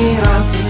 Останній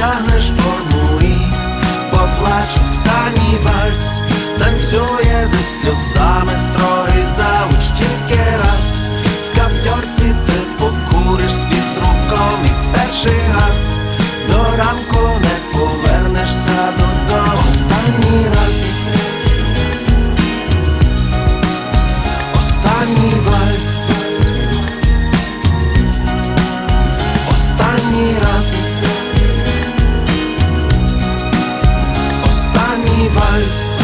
Одягнеш форму і поплач останній вальс, танцює зі сльозами строгий за тільки Hals.